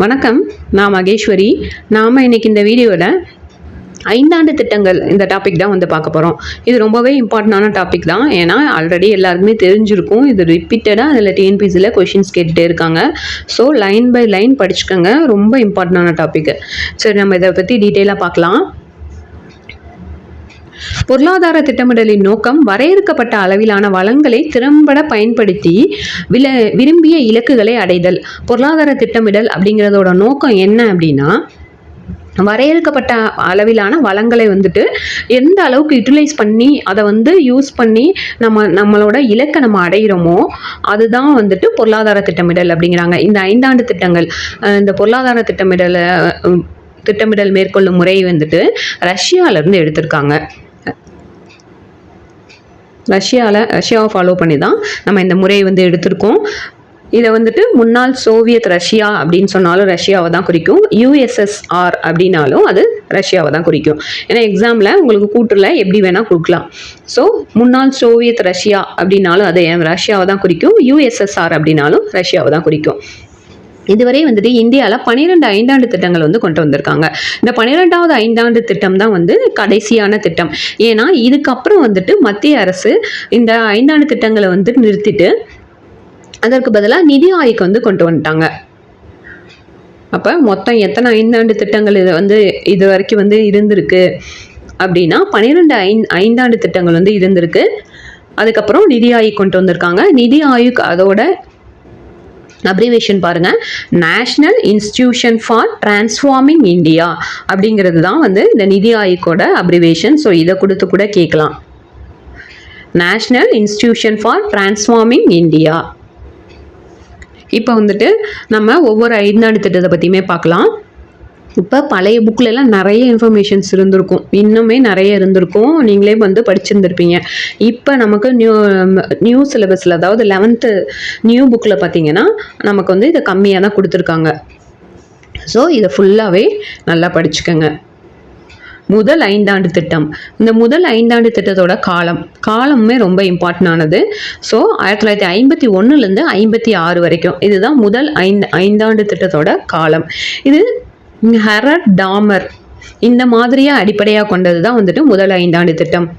வணக்கம் நான் மகேஸ்வரி. நாம் இன்றைக்கி இந்த வீடியோவில் ஐந்தாண்டு திட்டங்கள் இந்த டாபிக் தான் வந்து பார்க்க போகிறோம் இது ரொம்பவே இம்பார்ட்டண்டான டாபிக் தான். ஏன்னா ஆல்ரெடி எல்லாருக்குமே தெரிஞ்சிருக்கும். இது ரிப்பீட்டடாக அதில் டிஎன்பிசியில் கொஷின்ஸ் கேட்டுகிட்டே இருக்காங்க. ஸோ லைன் பை லைன் படிச்சுக்கோங்க. ரொம்ப இம்பார்ட்டண்டான டாப்பிக்கு சரி நம்ம இதை பற்றி டீட்டெயிலாக பார்க்கலாம். பொருளாதார திட்டமிடலின் நோக்கம் வரையறுக்கப்பட்ட அளவிலான வளங்களை திறம்பட பயன்படுத்தி வில விரும்பிய இலக்குகளை அடைதல். பொருளாதார திட்டமிடல் அப்படிங்கிறதோட நோக்கம் என்ன அப்படின்னா வரையறுக்கப்பட்ட அளவிலான வளங்களை வந்துட்டு எந்த அளவுக்கு யூட்டிலைஸ் பண்ணி அதை வந்து யூஸ் பண்ணி நம்ம நம்மளோட இலக்கை நம்ம அடைகிறோமோ அதுதான் வந்துட்டு பொருளாதார திட்டமிடல் அப்படிங்கிறாங்க. இந்த ஐந்தாண்டு திட்டங்கள் இந்த பொருளாதார திட்டமிடலை திட்டமிடல் மேற்கொள்ளும் முறை வந்துட்டு ரஷ்யாவிலேருந்து எடுத்திருக்காங்க. ரஷ்யாவில் ரஷ்யாவை ஃபாலோ பண்ணி தான் நம்ம இந்த முறையை வந்து எடுத்திருக்கோம். இதை வந்துட்டு முன்னாள் சோவியத் ரஷ்யா அப்படின்னு சொன்னாலும் ரஷ்யாவை தான் குறிக்கும். யூஎஸ்எஸ்ஆர் அப்படின்னாலும் அது ரஷ்யாவை தான் குறிக்கும். ஏன்னா எக்ஸாமில் உங்களுக்கு கூட்டில் எப்படி வேணால் கொடுக்கலாம். ஸோ முன்னாள் சோவியத் ரஷ்யா அப்படின்னாலும் அது ரஷ்யாவை தான் குறிக்கும்? யூஎஸ்எஸ்ஆர் அப்படின்னாலும் ரஷ்யாவை தான் குறிக்கும். இதுவரை வந்துட்டு இந்தியாவில் பன்னிரெண்டு ஐந்தாண்டு திட்டங்கள் வந்து கொண்டு வந்திருக்காங்க. இந்த பன்னிரெண்டாவது ஐந்தாண்டு திட்டம் தான் வந்து கடைசியான திட்டம். ஏன்னா இதுக்கப்புறம் வந்துட்டு மத்திய அரசு இந்த ஐந்தாண்டு திட்டங்களை வந்து நிறுத்திட்டு அதற்கு பதிலாக நிதி ஆய்வுக்கு வந்து கொண்டு வந்துட்டாங்க. அப்போ மொத்தம் எத்தனை ஐந்தாண்டு திட்டங்கள் இது வந்து இது வரைக்கும் வந்து இருந்திருக்கு? அப்படின்னா பன்னிரெண்டு ஐந் ஐந்தாண்டு திட்டங்கள் வந்து இருந்திருக்கு. அதுக்கப்புறம் நிதி ஆய்வு கொண்டு வந்திருக்காங்க. நிதி ஆயுக் அதோட அப்ரிவேஷன் பாருங்க. National institution for transforming India அப்படிங்கிறது தான் வந்து இந்த நிதி ஆயோக்கோட அப்ரிவேஷன் ஸோ இதை கொடுத்து கூட கேட்கலாம். National institution for transforming India இப்போ வந்துட்டு நம்ம ஒவ்வொரு ஐந்தாண்டு திட்டத்தை பற்றியுமே பார்க்கலாம். இப்போ பழைய புக்கிலலாம் நிறைய இன்ஃபர்மேஷன்ஸ் இருந்திருக்கும். இன்னுமே நிறைய இருந்திருக்கும். நீங்களே வந்து படிச்சிருந்திருப்பீங்க. இப்போ நமக்கு நியூ நியூ சிலபஸில் அதாவது லெவன்த்து நியூ புக்கில் பார்த்தீங்கன்னா நமக்கு வந்து இதை கம்மியாக தான் கொடுத்துருக்காங்க. ஸோ இதை ஃபுல்லாகவே நல்லா படிச்சுக்கோங்க. முதல் ஐந்தாண்டு திட்டம். இந்த முதல் ஐந்தாண்டு திட்டத்தோட காலம். காலமுமே ரொம்ப இம்பார்ட்டண்டானது ஸோ ஆயிரத்தி தொள்ளாயிரத்தி ஐம்பத்தி ஒன்றுலேருந்து ஐம்பத்தி ஆறு வரைக்கும். இதுதான் முதல் ஐந்து ஐந்தாண்டு திட்டத்தோட காலம். இது ஹெரட் டாமர். இந்த மாதிரியாக அடிப்படையாக கொண்டது தான் வந்துட்டு முதல் ஐந்தாண்டு திட்டம்.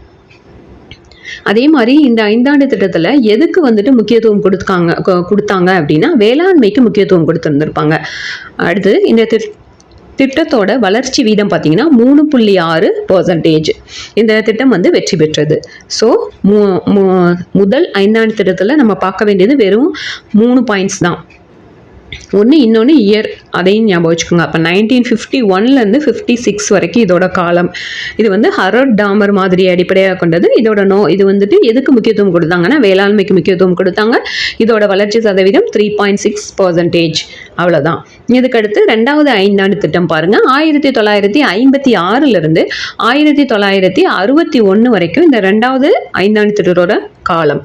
அதே மாதிரி இந்த ஐந்தாண்டு திட்டத்தில் எதுக்கு வந்துட்டு முக்கியத்துவம் கொடுத்தாங்க கொடுத்தாங்க அப்படின்னா வேளாண்மைக்கு முக்கியத்துவம் கொடுத்துருந்துருப்பாங்க. அடுத்து இந்த திட்டத்தோட வளர்ச்சி வீதம் பார்த்தீங்கன்னா மூணு புள்ளி ஆறு பர்சன்டேஜ் இந்த திட்டம் வந்து வெற்றி பெற்றது. ஸோ மு மு- முதல் ஐந்தாண்டு திட்டத்தில் நம்ம பார்க்க வேண்டியது வெறும் மூணு பாயிண்ட்ஸ் தான். ஒன்று இன்னொன்று இயர் அதையும் ஞாபகம் வச்சுக்கோங்க. அப்போ நைன்டீன் ஃபிஃப்டி ஒன்லேருந்து ஃபிஃப்டி சிக்ஸ் வரைக்கும் இதோட காலம். இது வந்து ஹரட் டாமர் மாதிரி அடிப்படையாக கொண்டது. இதோட நோ இது வந்துட்டு எதுக்கு முக்கியத்துவம் கொடுத்தாங்கன்னா வேளாண்மைக்கு முக்கியத்துவம் கொடுத்தாங்க. இதோட வளர்ச்சி சதவீதம் த்ரீ பாயிண்ட் சிக்ஸ் பர்சன்டேஜ் அவ்வளோதான் இதுக்கடுத்து ரெண்டாவது ஐந்தாண்டு திட்டம் பாருங்கள் ஆயிரத்தி தொள்ளாயிரத்தி ஐம்பத்தி ஆறுலேருந்து ஆயிரத்தி தொள்ளாயிரத்தி அறுபத்தி ஒன்று வரைக்கும் இந்த ரெண்டாவது ஐந்தாண்டு திட்டத்தோட காலம்.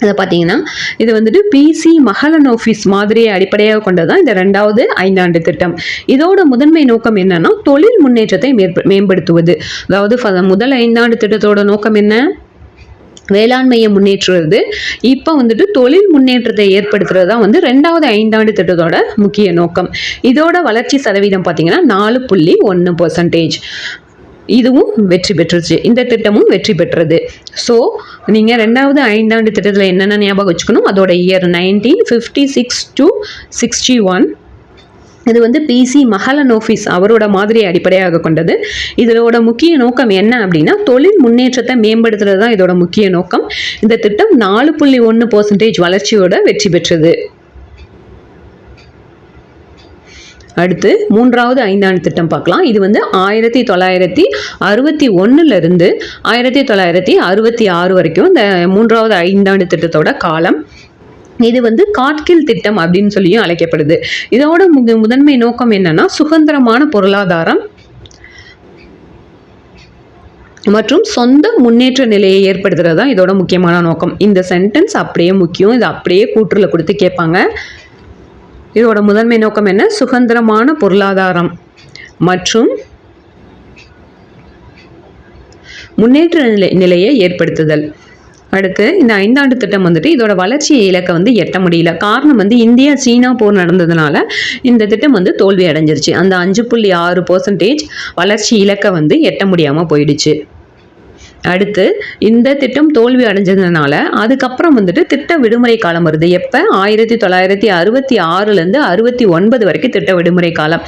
இதை பார்த்தீங்கன்னா இது வந்துட்டு பிசி மகளனோஃபிஸ் மாதிரியை அடிப்படையாக கொண்டதான் இந்த ரெண்டாவது ஐந்தாண்டு திட்டம். இதோட முதன்மை நோக்கம் என்னன்னா தொழில் முன்னேற்றத்தை மேற்ப- மேம்படுத்துவது. அதாவது முதல் ஐந்தாண்டு திட்டத்தோட நோக்கம் என்ன? வேளாண்மையை முன்னேற்றுறது இப்போ வந்துட்டு தொழில் முன்னேற்றத்தை ஏற்படுத்துறது தான் வந்து ரெண்டாவது ஐந்தாண்டு திட்டத்தோட முக்கிய நோக்கம். இதோட வளர்ச்சி சதவீதம் பார்த்தீங்கன்னா நாலு புள்ளி ஒன்று பர்சன்டேஜ் இதுவும் வெற்றி பெற்றுச்சு. இந்த திட்டமும் வெற்றி பெற்றது. ஸோ நீங்கள் ரெண்டாவது ஐந்தாண்டு திட்டத்தில் என்னென்ன ஞாபகம் வச்சுக்கணும்? அதோட year nineteen fifty six to sixty one இது வந்து பிசி மகளனோஃபிஸ் அவரோட மாதிரியை அடிப்படையாக கொண்டது. இதோட முக்கிய நோக்கம் என்ன அப்படின்னா தொழில் முன்னேற்றத்தை மேம்படுத்துறது தான் இதோட முக்கிய நோக்கம். இந்த திட்டம் நாலு புள்ளி ஒன்று பர்சன்டேஜ் வளர்ச்சியோட வெற்றி பெற்றது. அடுத்து மூன்றாவது ஐந்தாண்டு திட்டம் பார்க்கலாம். இது வந்து ஆயிரத்தி தொள்ளாயிரத்தி அறுபத்தி ஒன்றுலேருந்து ஆயிரத்தி தொள்ளாயிரத்தி அறுபத்தி ஆறு வரைக்கும் இந்த மூன்றாவது ஐந்தாண்டு திட்டத்தோட காலம். இது வந்து காட்கில் திட்டம் அப்படின்னு சொல்லியும் அழைக்கப்படுது. இதோட மு முதன்மை நோக்கம் என்னன்னா சுதந்திரமான பொருளாதாரம் மற்றும் சொந்த முன்னேற்ற நிலையை ஏற்படுத்துறது தான் இதோட முக்கியமான நோக்கம். இந்த சென்டென்ஸ் அப்படியே முக்கியம். இது அப்படியே கூற்றுல கொடுத்து கேட்பாங்க. இதோட முதன்மை நோக்கம் என்ன? சுதந்திரமான பொருளாதாரம். மற்றும் முன்னேற்ற நிலை நிலையை ஏற்படுத்துதல். அடுத்து இந்த ஐந்தாண்டு திட்டம் வந்துட்டு இதோட வளர்ச்சி இலக்கை வந்து எட்ட முடியல. காரணம் வந்து இந்தியா சீனா போர் நடந்ததுனால இந்த திட்டம் வந்து தோல்வி அடைஞ்சிருச்சு. அந்த அஞ்சு புள்ளி ஆறு பர்சன்டேஜ் வளர்ச்சி இலக்கை வந்து எட்ட முடியாமல் போயிடுச்சு. அடுத்து இந்த திட்டம் தோல்வி அடைஞ்சதுனால அதுக்கப்புறம் வந்துட்டு திட்ட விடுமுறை காலம் வருது. எப்போ? ஆயிரத்தி தொள்ளாயிரத்தி அறுபத்தி ஆறுலேருந்து அறுபத்தி ஒன்பது வரைக்கும் திட்ட விடுமுறை காலம்.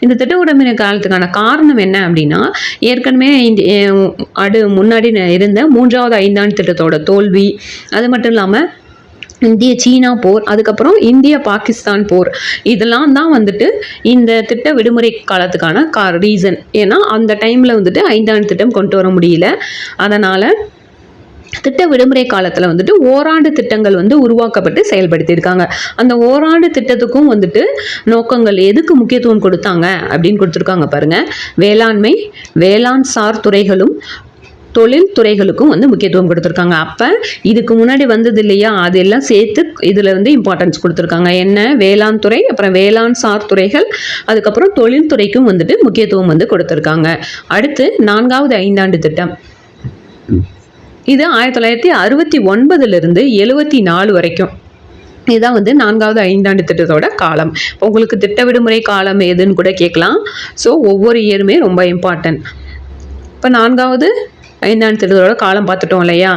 இந்த திட்ட விடுமுறை காலத்துக்கான காரணம் என்ன அப்படின்னா ஏற்கனவே இந்த அடு முன்னாடி இருந்த மூன்றாவது ஐந்தாண்டு திட்டத்தோட தோல்வி அது மட்டும் இல்லாமல் இந்திய சீனா போர் அதுக்கப்புறம் இந்திய பாகிஸ்தான் போர். இதெல்லாம் தான் வந்துட்டு இந்த திட்ட விடுமுறை காலத்துக்கான கா ரீசன் ஏன்னா அந்த டைமில் வந்துட்டு ஐந்தாண்டு திட்டம் கொண்டு வர முடியல. அதனால் திட்ட விடுமுறை காலத்தில் வந்துட்டு ஓராண்டு திட்டங்கள் வந்து உருவாக்கப்பட்டு செயல்படுத்தியிருக்காங்க. அந்த ஓராண்டு திட்டத்துக்கும் வந்துட்டு நோக்கங்கள் எதுக்கு முக்கியத்துவம் கொடுத்தாங்க அப்படின்னு கொடுத்துருக்காங்க பாருங்கள் வேளாண்மை வேளாண் சார் துறைகளும் தொழில் துறைகளுக்கும் வந்து முக்கியத்துவம் கொடுத்துருக்காங்க. அப்போ இதுக்கு முன்னாடி வந்தது இல்லையா? அதெல்லாம் சேர்த்து இதில் வந்து இம்பார்ட்டன்ஸ் கொடுத்துருக்காங்க. என்ன? வேளாண் துறை அப்புறம் வேளாண் சார் துறைகள் அதுக்கப்புறம் தொழில்துறைக்கும் வந்துட்டு முக்கியத்துவம் வந்து கொடுத்துருக்காங்க. அடுத்து நான்காவது ஐந்தாண்டு திட்டம். இது ஆயிரத்தி தொள்ளாயிரத்தி அறுபத்தி ஒன்பதுலேருந்து எழுபத்தி நாலு வரைக்கும். இதுதான் வந்து நான்காவது ஐந்தாண்டு திட்டத்தோட காலம். உங்களுக்கு திட்ட விடுமுறை காலம் எதுன்னு கூட கேட்கலாம். ஸோ ஒவ்வொரு இயருமே ரொம்ப இம்பார்ட்டன்ட் இப்போ நான்காவது ஐந்தாண்டு திட்டத்தோட காலம் பார்த்துட்டோம் இல்லையா?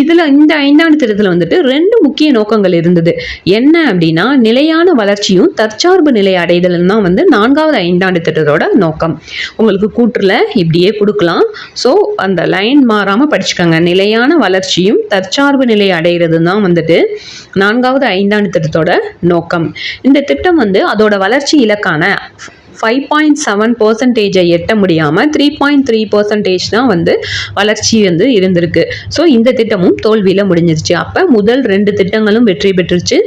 இதில் இந்த ஐந்தாண்டு திட்டத்தில் வந்துட்டு ரெண்டு முக்கிய நோக்கங்கள் இருந்தது. என்ன அப்படின்னா நிலையான வளர்ச்சியும் தற்சார்பு நிலை அடைதலும் தான் வந்து நான்காவது ஐந்தாண்டு திட்டத்தோட நோக்கம். உங்களுக்கு கூற்றில் இப்படியே கொடுக்கலாம். ஸோ அந்த லைன் மாறாமல் படிச்சுக்கோங்க. நிலையான வளர்ச்சியும் தற்சார்பு நிலை அடைகிறது தான் வந்துட்டு நான்காவது ஐந்தாண்டு திட்டத்தோட நோக்கம். இந்த திட்டம் வந்து அதோட வளர்ச்சி இலக்கான ஃபைவ் பாயிண்ட் செவன் பர்சன்டேஜை எட்ட முடியாமல் த்ரீ பாயிண்ட் த்ரீ பர்சன்டேஜ் தான் வந்து வளர்ச்சி வந்து இருந்திருக்கு. ஸோ இந்த திட்டமும் தோல்வியில் முடிஞ்சிருச்சு. அப்போ முதல் ரெண்டு திட்டங்களும் வெற்றி பெற்றுச்சு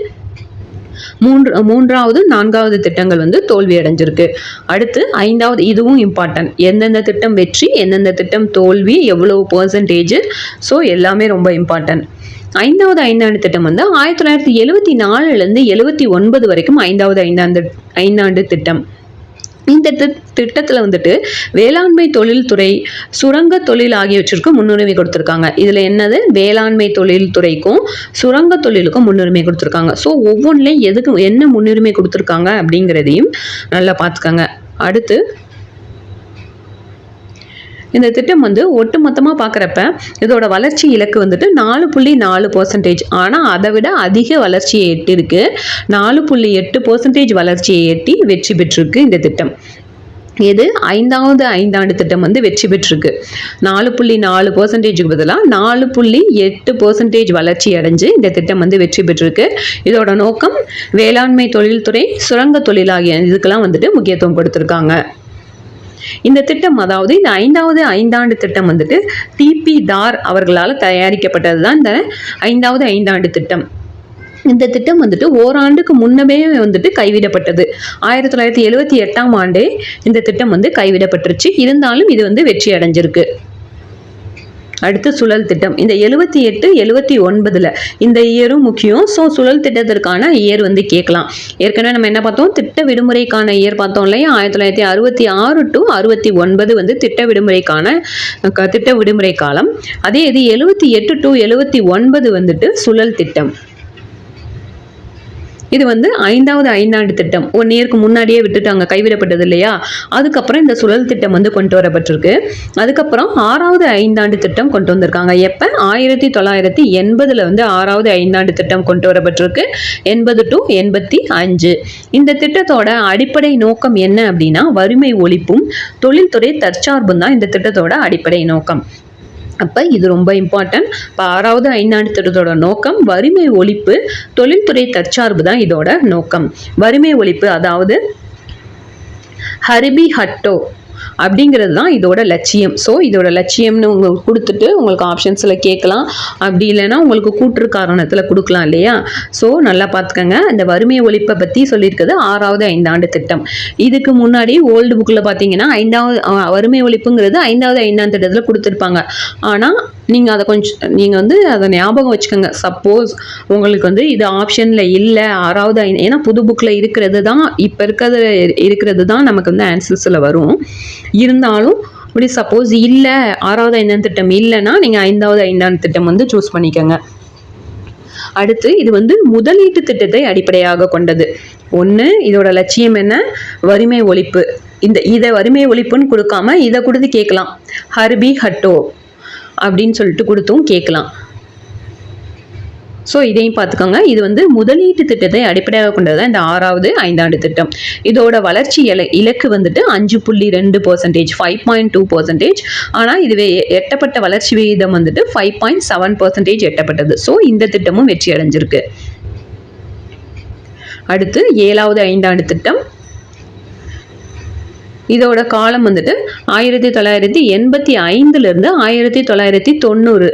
மூன்று மூன்றாவது நான்காவது திட்டங்கள் வந்து தோல்வி அடைஞ்சிருக்கு. அடுத்து ஐந்தாவது இதுவும் இம்பார்ட்டன்ட் எந்தெந்த திட்டம் வெற்றி எந்தெந்த திட்டம் தோல்வி எவ்வளவு பர்சன்டேஜ் ஸோ எல்லாமே ரொம்ப இம்பார்ட்டன்ட் ஐந்தாவது ஐந்தாண்டு திட்டம் வந்து ஆயிரத்தி தொள்ளாயிரத்தி எழுவத்தி நாலுலேருந்து எழுவத்தி ஒன்பது வரைக்கும் ஐந்தாவது ஐந்தாண்டு ஐந்தாண்டு திட்டம். இந்த திட்டத்தில் வந்துட்டு வேளாண்மை தொழில்துறை சுரங்க தொழில் ஆகியவற்றிற்கும் முன்னுரிமை கொடுத்துருக்காங்க. இதில் என்னது? வேளாண்மை தொழில்துறைக்கும் சுரங்க தொழிலுக்கும் முன்னுரிமை கொடுத்துருக்காங்க. ஸோ ஒவ்வொன்றிலையும் எதுக்கு என்ன முன்னுரிமை கொடுத்துருக்காங்க அப்படிங்கிறதையும் நல்லா பார்த்துக்கோங்க. அடுத்து இந்த திட்டம் வந்து ஒட்டுமொத்தமாக பார்க்குறப்ப இதோட வளர்ச்சி இலக்கு வந்துட்டு நாலு புள்ளி நாலு பர்சன்டேஜ் ஆனால் அதை விட அதிக வளர்ச்சியை எட்டிருக்கு. நாலு புள்ளி எட்டு பர்சன்டேஜ் வளர்ச்சியை எட்டி வெற்றி பெற்றிருக்கு இந்த திட்டம். இது ஐந்தாவது ஐந்தாண்டு திட்டம் வந்து வெற்றி பெற்றிருக்கு. நாலு புள்ளி நாலு பர்சன்டேஜுக்கு பதிலாக நாலு புள்ளி எட்டு பர்சன்டேஜ் வளர்ச்சி அடைஞ்சு இந்த திட்டம் வந்து வெற்றி பெற்றிருக்கு. இதோட நோக்கம் வேளாண்மை தொழில்துறை சுரங்க தொழில் ஆகிய இதுக்கெல்லாம் வந்துட்டு முக்கியத்துவம் கொடுத்துருக்காங்க. இந்த திட்டம் அதாவது இந்த ஐந்தாவது ஐந்தாண்டு திட்டம் வந்துட்டு டிபி தார் அவர்களால் தயாரிக்கப்பட்டது தான் இந்த ஐந்தாவது ஐந்தாண்டு திட்டம். இந்த திட்டம் வந்துட்டு ஓராண்டுக்கு முன்னமே வந்துட்டு கைவிடப்பட்டது. ஆயிரத்தி தொள்ளாயிரத்தி எழுவத்தி எட்டாம் ஆண்டே இந்த திட்டம் வந்து கைவிடப்பட்டுருச்சு. இருந்தாலும் இது வந்து வெற்றி அடைஞ்சிருக்கு. அடுத்து சுழல் திட்டம். இந்த எழுபத்தி எட்டு எழுபத்தி ஒன்பதில் இந்த இயரும் முக்கியம். ஸோ சுழல் திட்டத்திற்கான இயர் வந்து கேட்கலாம். ஏற்கனவே நம்ம என்ன பார்த்தோம்? திட்ட விடுமுறைக்கான இயர் பார்த்தோம் இல்லையா? ஆயிரத்தி தொள்ளாயிரத்தி அறுபத்தி ஆறு டு அறுபத்தி ஒன்பது வந்து திட்ட விடுமுறைக்கான க- திட்ட விடுமுறை காலம். அதே இது எழுபத்தி எட்டு டு எழுபத்தி ஒன்பது வந்துட்டு சுழல் திட்டம். இது வந்து ஐந்தாவது ஐந்தாண்டு திட்டம். ஒன் இயருக்கு முன்னாடியே விட்டுட்டாங்க கைவிடப்பட்டது இல்லையா? அதுக்கப்புறம் இந்த சுழல் திட்டம் வந்து கொண்டு வரப்பட்டிருக்கு. அதுக்கப்புறம் ஆறாவது ஐந்தாண்டு திட்டம் கொண்டு வந்திருக்காங்க. எப்போ? ஆயிரத்தி தொள்ளாயிரத்தி எண்பதில் வந்து ஆறாவது ஐந்தாண்டு திட்டம் கொண்டு வரப்பட்டிருக்கு. எண்பது டு எண்பத்தி அஞ்சு. இந்த திட்டத்தோட அடிப்படை நோக்கம் என்ன அப்படின்னா வறுமை ஒழிப்பும் தொழில்துறை தற்சார்பும் தான் இந்த திட்டத்தோட அடிப்படை நோக்கம். அப்போ இது ரொம்ப இம்பார்ட்டன்ட் இப்போ ஆறாவது ஐந்தாண்டு திட்டத்தோட நோக்கம் வறுமை ஒழிப்பு தொழில்துறை தற்சார்பு தான் இதோட நோக்கம். வறுமை ஒழிப்பு அதாவது ஹரிபி ஹட்டோ அப்படிங்கிறது தான் இதோட லட்சியம். ஸோ இதோட லட்சியம்னு உங்களுக்கு கொடுத்துட்டு உங்களுக்கு ஆப்ஷன்ஸில் கேட்கலாம். அப்படி இல்லைன்னா உங்களுக்கு கூற்று காரணத்தில் கொடுக்கலாம் இல்லையா? ஸோ நல்லா பார்த்துக்கங்க. இந்த வறுமை ஒழிப்பை பற்றி சொல்லியிருக்கிறது ஆறாவது ஐந்தாண்டு திட்டம். இதுக்கு முன்னாடி ஓல்டு புக்கில் பார்த்தீங்கன்னா ஐந்தாவது வறுமை ஒழிப்புங்கிறது ஐந்தாவது ஐந்தாம் திட்டத்தில் கொடுத்துருப்பாங்க. ஆனால் நீங்கள் அதை கொஞ்சம் நீங்கள் வந்து அதை ஞாபகம் வச்சுக்கோங்க. சப்போஸ் உங்களுக்கு வந்து இது ஆப்ஷனில் இல்லை ஆறாவது ஏன்னா புது புக்கில் இருக்கிறது தான் இப்போ இருக்கிறது இருக்கிறது தான் நமக்கு வந்து ஆன்சர்ஸில் வரும். இருந்தாலும் அப்படி சப்போஸ் இல்லை ஆறாவது ஐந்தாம் திட்டம் இல்லைன்னா நீங்கள் ஐந்தாவது ஐந்தாம் திட்டம் வந்து சூஸ் பண்ணிக்கோங்க. அடுத்து இது வந்து முதலீட்டு திட்டத்தை அடிப்படையாக கொண்டது. ஒன்று இதோட லட்சியம் என்ன? வறுமை ஒழிப்பு. இந்த இதை வறுமை ஒழிப்புன்னு கொடுக்காம இதை கொடுத்து கேட்கலாம். ஹர்பி ஹட்டோ. அப்படின்னு சொல்லிட்டு கொடுத்தும் கேட்கலாம். ஸோ இதையும் பார்த்துக்கோங்க. இது வந்து முதலீட்டு திட்டத்தை அடிப்படையாக கொண்டது. தான் இந்த ஆறாவது ஐந்தாண்டு திட்டம். இதோட வளர்ச்சி இல இலக்கு வந்துட்டு அஞ்சு புள்ளி ரெண்டு percentage five point two percentage ஆனால் இதுவே எட்டப்பட்ட வளர்ச்சி விகிதம் வந்துட்டு ஃபைவ் பாயிண்ட் செவன் பர்சன்டேஜ் எட்டப்பட்டது. ஸோ இந்த திட்டமும் வெற்றி அடைஞ்சிருக்கு. அடுத்து ஏழாவது ஐந்தாண்டு திட்டம். இதோட காலம் வந்துட்டு ஆயிரத்தி தொள்ளாயிரத்தி எண்பத்தி ஐந்துலேருந்து ஆயிரத்தி தொள்ளாயிரத்தி தொண்ணூறு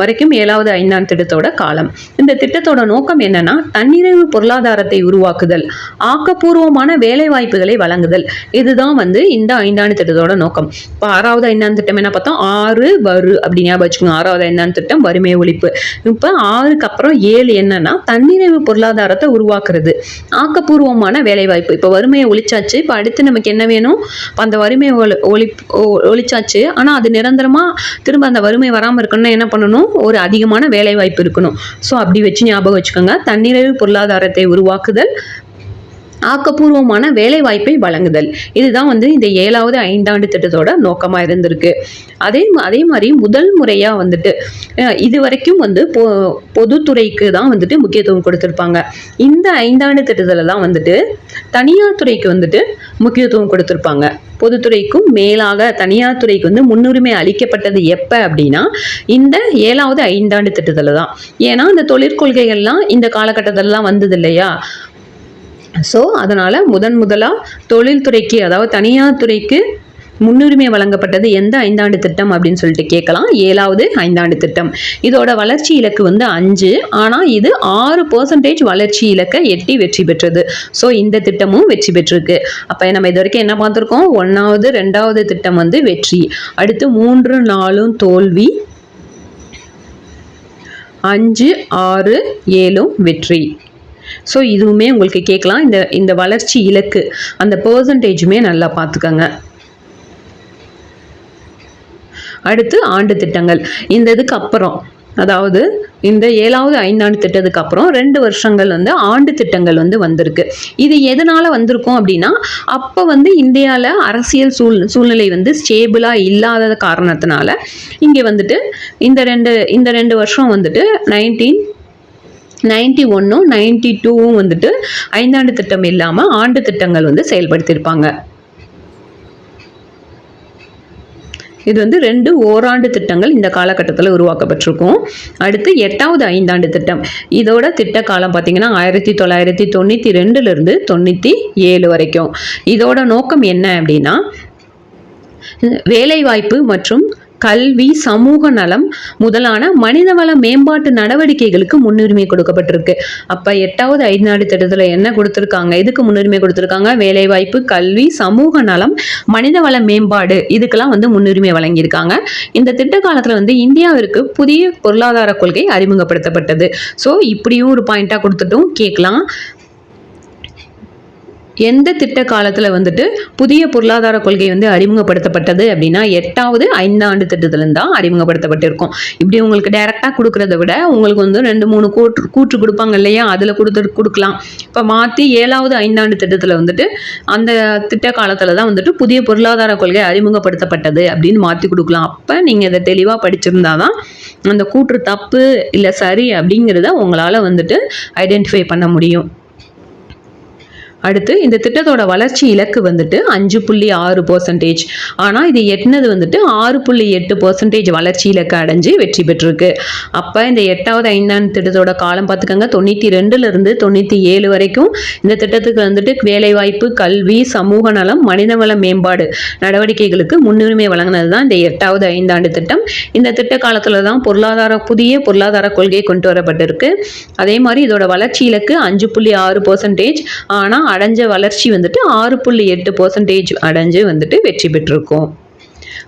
வரைக்கும் ஏழாவது ஐந்தாண்டு திட்டத்தோட காலம். இந்த திட்டத்தோட நோக்கம் என்னன்னா தன்னிறைவு பொருளாதாரத்தை உருவாக்குதல் ஆக்கப்பூர்வமான வேலை வாய்ப்புகளை வழங்குதல். இதுதான் வந்து இந்த ஐந்தாண்டு திட்டத்தோட நோக்கம். இப்போ ஆறாவது ஐந்தாண்டு திட்டம் என்ன பார்த்தோம் ஆறு வரு அப்படி ஞாபகம் வச்சுக்கோங்க. ஆறாவது ஐந்தாண்டு திட்டம் வறுமை ஒழிப்பு. இப்போ ஆறுக்கு அப்புறம் ஏழு என்னன்னா தன்னிறைவு பொருளாதாரத்தை உருவாக்குறது ஆக்கப்பூர்வமான வேலைவாய்ப்பு. இப்போ வறுமையை ஒழிச்சாச்சு. இப்போ அடுத்து நமக்கு என்ன வேணும்? இப்போ அந்த வறுமையை ஒளி ஒளி ஒ- ஒழிச்சாச்சு. ஆனால் அது நிரந்தரமாக திரும்ப அந்த வறுமை வராமல் இருக்கணும்னா என்ன பண்ணணும்? ஒரு அதிகமான வேலைவாய்ப்பு இருக்கணும். ஸோ அப்படி வச்சு ஞாபகம் வச்சுக்கோங்க. தன்னிறைவு பொருளாதாரத்தை உருவாக்குதல் ஆக்கப்பூர்வமான வேலைவாய்ப்பை வழங்குதல். இதுதான் வந்து இந்த ஏழாவது ஐந்தாண்டு திட்டத்தோட நோக்கமாக இருந்திருக்கு. அதே அதே மாதிரி முதல் முறையாக வந்துட்டு இது வரைக்கும் வந்து பொ பொதுத்துறைக்கு தான் வந்துட்டு முக்கியத்துவம் கொடுத்துருப்பாங்க. இந்த ஐந்தாண்டு திட்டத்தில் தான் வந்துட்டு தனியார் துறைக்கு வந்துட்டு முக்கியத்துவம் கொடுத்துருப்பாங்க. பொதுத்துறைக்கும் மேலாக தனியார் துறைக்கு வந்து முன்னுரிமை அளிக்கப்பட்டது எப்போ அப்படின்னா இந்த ஏழாவது ஐந்தாண்டு திட்டத்தில் தான். ஏன்னா இந்த தொழிற்கொள்கைகள்லாம் இந்த காலகட்டத்திலலாம் வந்தது இல்லையா ஸோ அதனால் முதன் முதலாக தொழில்துறைக்கு அதாவது தனியார் துறைக்கு முன்னுரிமை வழங்கப்பட்டது எந்த ஐந்தாண்டு திட்டம் அப்படின்னு சொல்லிட்டு கேட்கலாம். ஏழாவது ஐந்தாண்டு திட்டம். இதோட வளர்ச்சி இலக்கு வந்து அஞ்சு. ஆனால் இது ஆறு பர்சன்டேஜ் வளர்ச்சி இலக்கை எட்டி வெற்றி பெற்றது. ஸோ இந்த திட்டமும் வெற்றி பெற்றிருக்கு. அப்போ நம்ம இது வரைக்கும் என்ன பார்த்துருக்கோம்? ஒன்றாவது ரெண்டாவது திட்டம் வந்து வெற்றி. அடுத்து மூன்று நாலும் தோல்வி. அஞ்சு ஆறு ஏழும் வெற்றி. ஸோ இதுவுமே உங்களுக்கு கேட்கலாம். இந்த இந்த வளர்ச்சி இலக்கு அந்த பர்சன்டேஜுமே நல்லா பார்த்துக்கோங்க. அடுத்து ஆண்டு திட்டங்கள். இந்த இதுக்கு அப்புறம் அதாவது இந்த ஏழாவது ஐந்தாண்டு திட்டத்துக்கு அப்புறம் ரெண்டு வருஷங்கள் வந்து ஆண்டு திட்டங்கள் வந்து வந்திருக்கு. இது எதனால வந்திருக்கும் அப்படின்னா அப்போ வந்து இந்தியாவில் அரசியல் சூழ் சூழ்நிலை வந்து ஸ்டேபிளாக இல்லாத காரணத்தினால இங்கே வந்துட்டு இந்த ரெண்டு இந்த ரெண்டு வருஷம் வந்துட்டு நைன்டீன் நைன்டி ஒன்றும் நைன்டி டூவும் வந்துட்டு ஐந்தாண்டு திட்டம் இல்லாமல் ஆண்டு திட்டங்கள் வந்து செயல்படுத்தியிருப்பாங்க. இது வந்து ரெண்டு ஓராண்டு திட்டங்கள் இந்த காலகட்டத்தில் உருவாக்கப்பட்டிருக்கும். அடுத்து எட்டாவது ஐந்தாண்டு திட்டம். இதோட திட்ட காலம் பார்த்தீங்கன்னா ஆயிரத்தி தொள்ளாயிரத்தி தொண்ணூற்றி ரெண்டுலேருந்து தொண்ணூற்றி ஏழு வரைக்கும். இதோட நோக்கம் என்ன அப்படின்னா வேலைவாய்ப்பு மற்றும் கல்வி சமூக நலம் முதலான மனிதவள மேம்பாட்டு நடவடிக்கைகளுக்கு முன்னுரிமை கொடுக்கப்பட்டிருக்கு. அப்போ எட்டாவது ஐந்து நாடு திட்டத்தில் என்ன கொடுத்துருக்காங்க? இதுக்கு முன்னுரிமை கொடுத்துருக்காங்க? வேலைவாய்ப்பு கல்வி சமூக நலம் மனிதவள மேம்பாடு இதுக்கெல்லாம் வந்து முன்னுரிமை வழங்கியிருக்காங்க. இந்த திட்ட காலத்தில் வந்து இந்தியாவிற்கு புதிய பொருளாதார கொள்கை அறிமுகப்படுத்தப்பட்டது. ஸோ இப்படியும் ஒரு பாயிண்ட்டாக கொடுத்துட்டும் கேட்கலாம். எந்த திட்ட காலத்தில் வந்துட்டு புதிய பொருளாதார கொள்கை வந்து அறிமுகப்படுத்தப்பட்டது அப்படின்னா எட்டாவது ஐந்தாண்டு திட்டத்துலேருந்து தான் அறிமுகப்படுத்தப்பட்டிருக்கும். இப்படி உங்களுக்கு டைரெக்டாக கொடுக்கறத விட உங்களுக்கு வந்து ரெண்டு மூணு கூற்று கூற்று கொடுப்பாங்க இல்லையா? அதில் கொடுத்து கொடுக்கலாம். இப்போ மாற்றி ஏழாவது ஐந்தாண்டு திட்டத்தில் வந்துட்டு அந்த திட்ட காலத்தில் தான் வந்துட்டு புதிய பொருளாதார கொள்கை அறிமுகப்படுத்தப்பட்டது அப்படின்னு மாற்றி கொடுக்கலாம். அப்போ நீங்கள் இதை தெளிவாக படிச்சிருந்தா தான் அந்த கூற்று தப்பு இல்லை சரி அப்படிங்கிறத உங்களால் வந்துட்டு ஐடென்டிஃபை பண்ண முடியும். அடுத்து இந்த திட்டத்தோட வளர்ச்சி இலக்கு வந்துட்டு அஞ்சு புள்ளி ஆறு பர்சன்டேஜ் ஆனால் இது எட்டுனது வந்துட்டு ஆறு புள்ளி எட்டு பர்சன்டேஜ் வளர்ச்சி இலக்கு அடைஞ்சு வெற்றி பெற்றிருக்கு. அப்போ இந்த எட்டாவது ஐந்தாண்டு திட்டத்தோட காலம் பார்த்துக்கோங்க. தொண்ணூற்றி ரெண்டுலேருந்து தொண்ணூற்றி ஏழு வரைக்கும் இந்த திட்டத்துக்கு வந்துட்டு வேலைவாய்ப்பு கல்வி சமூக நலம் மனிதவள மேம்பாடு நடவடிக்கைகளுக்கு முன்னுரிமை வழங்கினது தான் இந்த எட்டாவது ஐந்தாண்டு திட்டம். இந்த திட்ட காலத்தில் தான் பொருளாதார புதிய பொருளாதார கொள்கை கொண்டு வரப்பட்டிருக்கு. அதே மாதிரி இதோட வளர்ச்சி இலக்கு அஞ்சு புள்ளி ஆறு பர்சன்டேஜ் ஆனால் அடைஞ்ச வளர்ச்சி வந்துட்டு ஆறு புள்ளி எட்டு பர்சன்டேஜ் அடைஞ்சு வந்துட்டு வெற்றி பெற்றிருக்கோம்.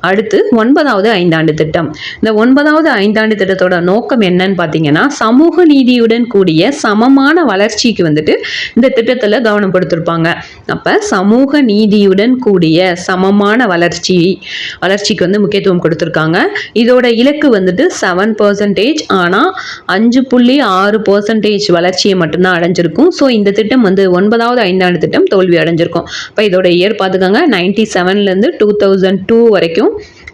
அடுத்து ஒன்பதாவது ஐந்தாண்டு திட்டம். இந்த ஒன்பதாவது ஐந்தாண்டு திட்டத்தோட நோக்கம் என்னன்னு பார்த்தீங்கன்னா சமூக நீதியுடன் கூடிய சமமான வளர்ச்சிக்கு வந்துட்டு இந்த திட்டத்தில் கவனம் கொடுத்துருப்பாங்க. அப்போ சமூக நீதியுடன் கூடிய சமமான வளர்ச்சி வளர்ச்சிக்கு வந்து முக்கியத்துவம் கொடுத்துருக்காங்க. இதோட இலக்கு வந்துட்டு செவன் பர்சன்டேஜ் ஆனால் அஞ்சு புள்ளி ஆறு பர்சன்டேஜ் வளர்ச்சியை மட்டும்தான் அடைஞ்சிருக்கும். ஸோ இந்த திட்டம் வந்து ஒன்பதாவது ஐந்தாண்டு திட்டம் தோல்வி அடைஞ்சிருக்கும். இப்போ இதோட இயர் பார்த்துக்கோங்க நைன்டி செவன்லேருந்து டூ தௌசண்ட் டூ வரைக்கும்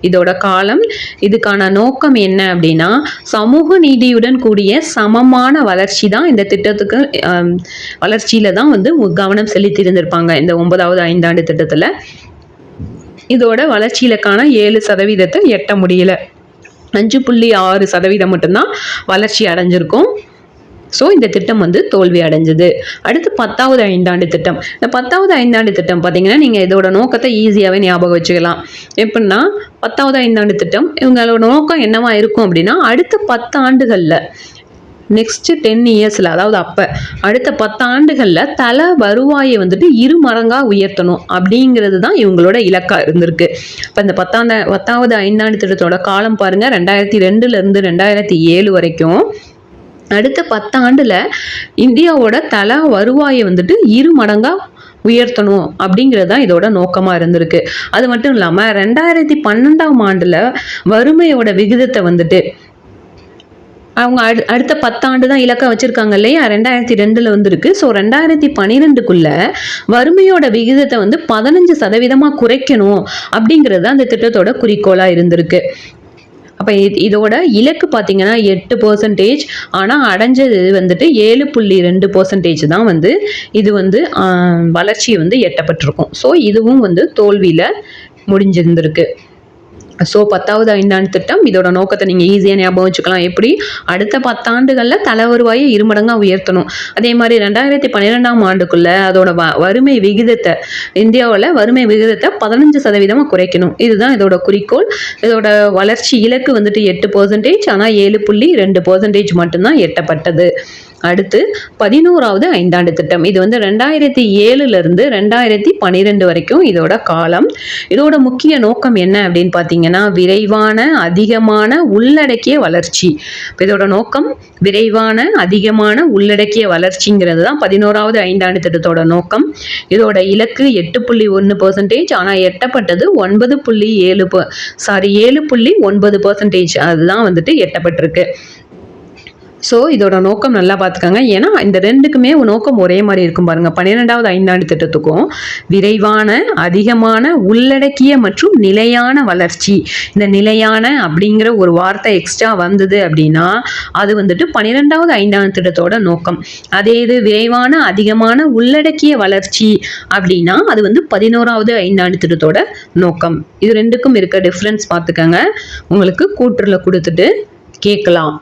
இதோட காலம் இதுக்கான நோக்கம் என்ன அப்படின்னா சமூக நீதியுடன் கூடிய சமமான வளர்ச்சி தான் இந்த திட்டத்துக்கு வளர்ச்சியில தான் வந்து மு- கவனம் செலுத்தி இருந்திருப்பாங்க இந்த ஒன்பதாவது ஐந்தாண்டு திட்டத்தில். இதோட வளர்ச்சி இலக்கான ஏழு சதவீதத்தை எட்ட முடியல. அஞ்சு புள்ளி ஆறு சதவீதம் மட்டும்தான் வளர்ச்சி அடைஞ்சிருக்கும். ஸோ இந்த திட்டம் வந்து தோல்வி அடைஞ்சது. அடுத்து பத்தாவது ஐந்தாண்டு திட்டம். இந்த பத்தாவது ஐந்தாண்டு திட்டம் பார்த்தீங்கன்னா நீங்கள் இதோட நோக்கத்தை ஈஸியாகவே ஞாபகம் வச்சுக்கலாம். எப்படின்னா பத்தாவது ஐந்தாண்டு திட்டம் இவங்களோட நோக்கம் என்னவா இருக்கும் அப்படின்னா அடுத்த பத்து ஆண்டுகளில் நெக்ஸ்ட்டு டென் இயர்ஸில் அதாவது அப்போ அடுத்த பத்தாண்டுகளில் தலை வருவாயை வந்துட்டு இரு மடங்காக உயர்த்தணும் அப்படிங்கிறது தான் இவங்களோட இலக்காக இருந்திருக்கு. இப்போ இந்த பத்தாண்டு பத்தாவது ஐந்தாண்டு திட்டத்தோட காலம் பாருங்கள் ரெண்டாயிரத்தி ரெண்டுலேருந்து ரெண்டாயிரத்தி ஏழு வரைக்கும் அடுத்த பத்தாண்டில் இந்தியாவோட தலா வருவாயை வந்துட்டு இரு மடங்காக உயர்த்தணும் அப்படிங்கிறது தான் இதோட நோக்கமாக இருந்திருக்கு. அது மட்டும் இல்லாமல் ரெண்டாயிரத்தி பன்னெண்டாம் ஆண்டில் வறுமையோட விகிதத்தை வந்துட்டு அவங்க அடு அடுத்த பத்தாண்டு தான் இலக்கம் வச்சுருக்காங்க இல்லையா? ரெண்டாயிரத்தி ரெண்டில் வந்துருக்கு. ஸோ ரெண்டாயிரத்தி பன்னிரெண்டுக்குள்ளே வறுமையோட விகிதத்தை வந்து பதினஞ்சு சதவீதமாக குறைக்கணும் அப்படிங்கிறது தான் அந்த திட்டத்தோட குறிக்கோளாக இருந்திருக்கு. அப்போ இதோட இலக்கு பார்த்தீங்கன்னா எட்டு பர்சன்டேஜ் ஆனால் அடைஞ்சது வந்துட்டு ஏழு புள்ளி ரெண்டு பர்சன்டேஜ் தான் வந்து இது வந்து வளர்ச்சி வந்து எட்டப்பட்டிருக்கும். ஸோ இதுவும் வந்து தோல்வியில் முடிஞ்சிருந்திருக்கு. ஸோ பத்தாவது ஐந்தாண்டு திட்டம் இதோட நோக்கத்தை நீங்கள் ஈஸியாக ஞாபகம் வச்சுக்கலாம். எப்படி? அடுத்த பத்தாண்டுகளில் தலை வருவாயை இருமடங்காக உயர்த்தணும். அதே மாதிரி ரெண்டாயிரத்தி பன்னிரெண்டாம் ஆண்டுக்குள்ளே அதோட வ வறுமை விகிதத்தை இந்தியாவில் வறுமை விகிதத்தை பதினஞ்சு சதவீதமாக குறைக்கணும். இதுதான் இதோட குறிக்கோள். இதோட வளர்ச்சி இலக்கு வந்துட்டு எட்டு பர்சன்டேஜ் ஆனால் ஏழு புள்ளி ரெண்டு பர்சன்டேஜ் மட்டும்தான் எட்டப்பட்டது. அடுத்து பதினோராவது ஐந்தாண்டு திட்டம். இது வந்து ரெண்டாயிரத்தி ஏழுலேருந்து ரெண்டாயிரத்தி பன்னிரெண்டு வரைக்கும் இதோட காலம். இதோட முக்கிய நோக்கம் என்ன அப்படின்னு பார்த்தீங்கன்னா விரைவான அதிகமான உள்ளடக்கிய வளர்ச்சி. இதோட நோக்கம் விரைவான அதிகமான உள்ளடக்கிய வளர்ச்சிங்கிறது தான் பதினோராவது ஐந்தாண்டு திட்டத்தோட நோக்கம். இதோட இலக்கு எட்டு புள்ளி ஒன்று பர்சன்டேஜ் ஆனால் எட்டப்பட்டது ஒன்பது புள்ளி ஏழு சாரி ஏழு புள்ளி ஒன்பது பர்சன்டேஜ் அதுதான் வந்துட்டு எட்டப்பட்டிருக்கு. ஸோ இதோட நோக்கம் நல்லா பார்த்துக்கோங்க. ஏன்னா இந்த ரெண்டுக்குமே நோக்கம் ஒரே மாதிரி இருக்கும் பாருங்க. பன்னிரெண்டாவது ஐந்தாண்டு திட்டத்துக்கும் விரைவான அதிகமான உள்ளடக்கிய மற்றும் நிலையான வளர்ச்சி. இந்த நிலையான அப்படிங்கிற ஒரு வார்த்தை எக்ஸ்ட்ரா வந்தது அப்படின்னா அது வந்துட்டு பன்னிரெண்டாவது ஐந்தாண்டு திட்டத்தோட நோக்கம். அதே இது விரைவான அதிகமான உள்ளடக்கிய வளர்ச்சி அப்படின்னா அது வந்து பதினோராவது ஐந்தாண்டு திட்டத்தோட நோக்கம். இது ரெண்டுக்கும் இருக்க டிஃப்ரென்ஸ் பார்த்துக்கோங்க. உங்களுக்கு கூற்றுல கொடுத்துட்டு கேட்கலாம்.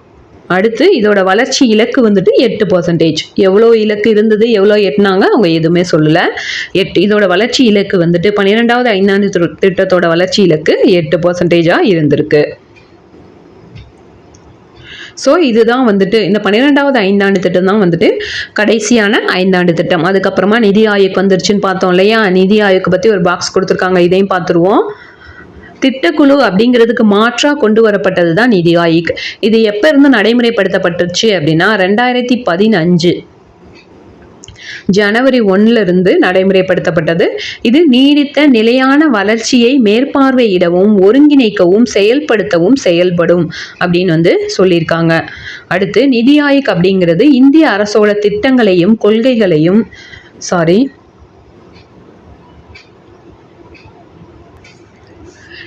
அடுத்து இதோட வளர்ச்சி இலக்கு வந்துட்டு எட்டு பர்சன்டேஜ் எவ்வளோ இலக்கு இருந்தது எவ்வளோ எட்டினாங்க அவங்க எதுவுமே சொல்லலை. எட்டு இதோட வளர்ச்சி இலக்கு வந்துட்டு பன்னிரெண்டாவது ஐந்தாண்டு திரு- திட்டத்தோட வளர்ச்சி இலக்கு எட்டு பர்சன்டேஜாக இருந்திருக்கு. ஸோ இதுதான் வந்துட்டு இந்த பன்னிரெண்டாவது ஐந்தாண்டு திட்டம் தான் வந்துட்டு கடைசியான ஐந்தாண்டு திட்டம். அதுக்கப்புறமா நிதி ஆயோக் வந்துருச்சுன்னு பார்த்தோம் இல்லையா? நிதி ஆயோக் பற்றி ஒரு பாக்ஸ் கொடுத்துருக்காங்க இதையும் பார்த்துருவோம். திட்டக்குழு அப்படிங்கிறதுக்கு மாற்றா கொண்டு வரப்பட்டது தான் நிதி ஆயோக். இது எப்போ இருந்து நடைமுறைப்படுத்தப்பட்டுச்சு அப்படின்னா ரெண்டாயிரத்தி பதினஞ்சு ஜனவரி ஒன்ல இருந்து நடைமுறைப்படுத்தப்பட்டது. இது நீடித்த நிலையான வளர்ச்சியை மேற்பார்வையிடவும் ஒருங்கிணைக்கவும் செயல்படுத்தவும் செயல்படும் அப்படின்னு வந்து சொல்லியிருக்காங்க. அடுத்து நிதி ஆயோக் அப்படிங்கிறது இந்திய அரசோட திட்டங்களையும் கொள்கைகளையும் சாரி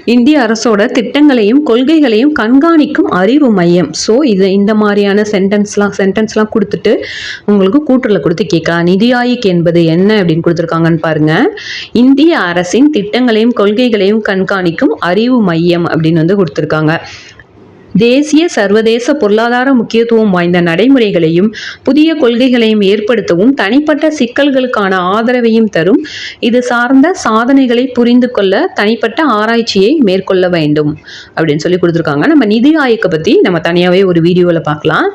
இந்திய அரசோட திட்டங்களையும் கொள்கைகளையும் கண்காணிக்கும் அறிவு மையம். ஸோ இது இந்த மாதிரியான சென்டென்ஸ்லாம் சென்டென்ஸ்லாம் கொடுத்துட்டு உங்களுக்கு கூற்றுல கொடுத்து கேட்கலாம். நிதி ஆயுக் என்பது என்ன அப்படின்னு கொடுத்துருக்காங்கன்னு பாருங்க. இந்திய அரசின் திட்டங்களையும் கொள்கைகளையும் கண்காணிக்கும் அறிவு மையம் அப்படின்னு வந்து கொடுத்துருக்காங்க. தேசிய சர்வதேச பொருளாதார முக்கியத்துவம் வாய்ந்த நடைமுறைகளையும் புதிய கொள்கைகளையும் ஏற்படுத்தவும் தனிப்பட்ட சிக்கல்களுக்கான ஆதரவையும் தரும். இது சார்ந்த சாதனைகளை புரிந்து கொள்ள தனிப்பட்ட ஆராய்ச்சியை மேற்கொள்ள வேண்டும். அப்படின்னு சொல்லி கொடுத்துருக்காங்க. நம்ம நிதி ஆயோக்கை பற்றி நம்ம தனியாகவே ஒரு வீடியோவில் பார்க்கலாம்.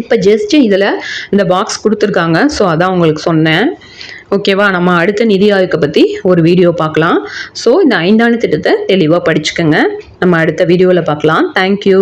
இப்போ ஜஸ்ட் இதில் இந்த பாக்ஸ் கொடுத்துருக்காங்க. ஸோ அதான் உங்களுக்கு சொன்னேன். ஓகேவா? நம்ம அடுத்த நிதி ஆயுக்கை பற்றி ஒரு வீடியோ பார்க்கலாம். ஸோ இந்த ஐந்தாண்டு திட்டத்தை தெளிவாக படிச்சுக்கோங்க. நம்ம அடுத்த வீடியோவில் பார்க்கலாம். தேங்க்யூ